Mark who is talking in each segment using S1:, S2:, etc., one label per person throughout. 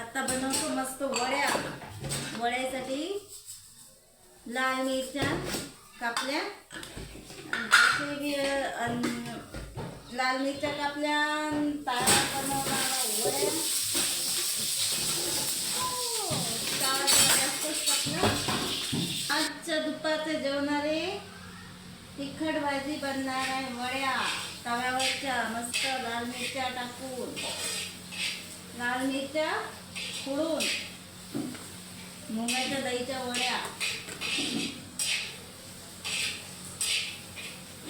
S1: आता बनवतो मस्त वड्या. वड्यासाठी लाल मिरच्या कापल्या. लाल मिरच्या कापल्या तारा बनवला वड्या. हो, जास्तच आजच्या दुपारचं जेवणारे तिखट भाजी बनणार आहे वड्या. तव्यावरच्या मस्त लाल मिरच्या टाकून लाल मिरच्या फोडून मुगाच्या दहीच्या वड्या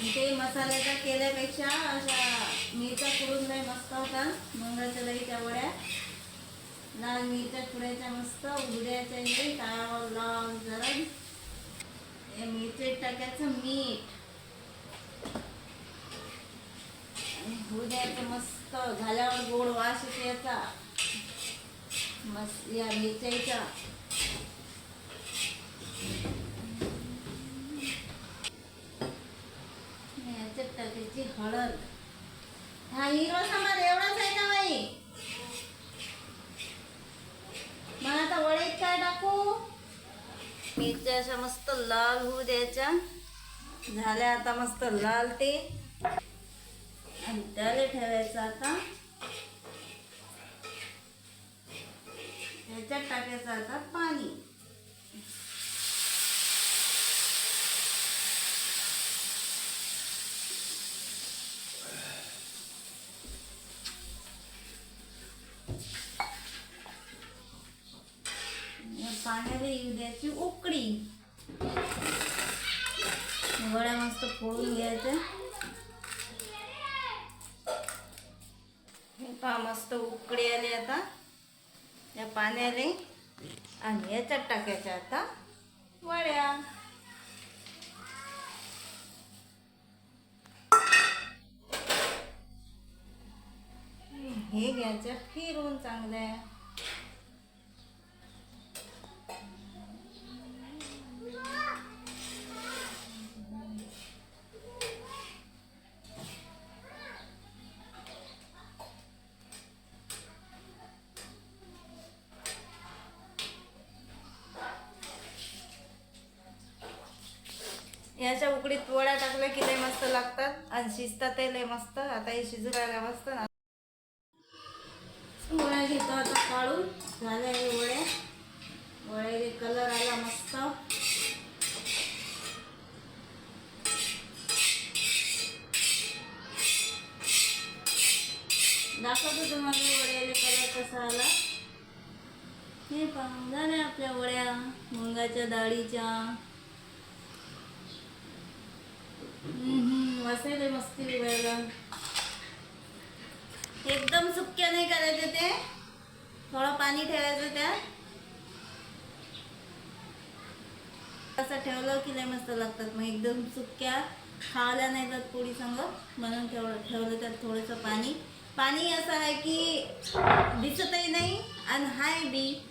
S1: ते मसाल्याच्या केल्यापेक्षा अशा मिरच्या फोडून नाही मस्त होतात मुगाच्या दहीच्या वड्या. लाल मिरच्या फोडायच्या मस्त उघड्याच्या हे तव्यावर लाल जरा हे मिरचे टाकायचं आणि मस्त झाल्यावर गोड वास येते याचा. मस्त या मिरच्याचा. याच्यात टाकायची हळद. हा हिरो सांबार एवढाच आहे का बाई? मग आता वळीत काय टाकू? मिरच्या अशा मस्त लाल होऊ द्यायच्या झाल्या आता मस्त लाल ते. आणि त्याला ठेवायचं आता. ह्याच्यात टाकायचं आता पाणी. पाण्याला येऊ द्यायची उकडी वड्या मस्त फोडून घ्यायच्या हे पहा मस्त उकडी आले आता. या पाण्याले. आणि याच्यात टाकायच्या आता वड्या. हे घ्यायचं फिरून चांगल्या. उकडीत वड्या टाकल्या की लय मस्त लागतात. आणि शिजतात ते लय मस्त. आता हे शिजू राहिल्या मस्त. ना वड्या घेतो आता काढून. झाल्या हे वड्या वळ्याचे कलर आला मस्त. दाखवतो तुम्हाला वड्याचे कलर कसा आला. हे पहा झाल्या आपल्या वड्या. मुंगाच्या डाळीच्या. हम्म, मस्ती वेगळा एकदम सुक्या नाही करायचे ते. थोडं पाणी ठेवायचं त्यात. असं ठेवलं की लय मस्त लागतात. मग एकदम सुक्या खावल्या नाही जात पोळी संग. म्हणून ठेवलं ठेवलं त्यात थोडंसं पाणी. पाणी असं आहे की दिसतही नाही आणि हाय बी.